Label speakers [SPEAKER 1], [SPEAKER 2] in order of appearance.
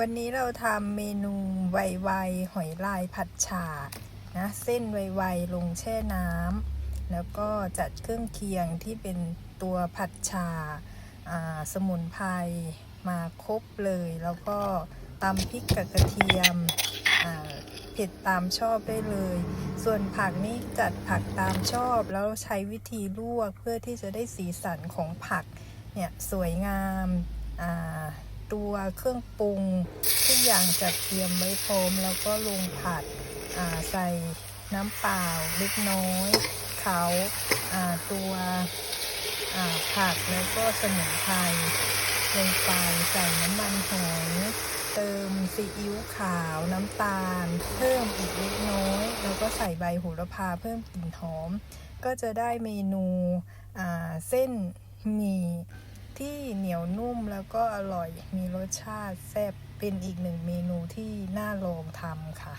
[SPEAKER 1] วันนี้เราทำเมนูไวๆหอยลายผัดฉ่านะเส้นไวๆลงแช่น้ำแล้วก็จัดเครื่องเคียงที่เป็นตัวผัดฉ่าาสมุนไพรมาครบเลย แล้วก็ตำพริกกับกระเทียมเผ็ดตามชอบได้เลย ส่วนผักนี่จัดผักตามชอบ แล้วใช้วิธีลวกเพื่อที่จะได้สีสันของผักเนี่ยสวยงามอ่า ตัวเครื่องปรุง ทุกอย่างจัดเตรียมไว้พร้อม แล้วก็ลงผัดใส่น้ำเปล่าเล็กน้อยเขาาตัวผักแล้วก็สมุนไพรลงไปใส่น้ำมันหอยเติมซีอิ๊วขาวน้ำตาล เพิ่มอีกเล็กน้อย แล้วก็ใส่ใบโหระพาเพิ่มกลิ่นหอม ก็จะได้เมนูเส้นหมี่ ที่เหนียวนุ่มแล้วก็อร่อยมีรสชาติแซ่บเป็นอีกหนึ่งเมนูที่น่าลองทำค่ะ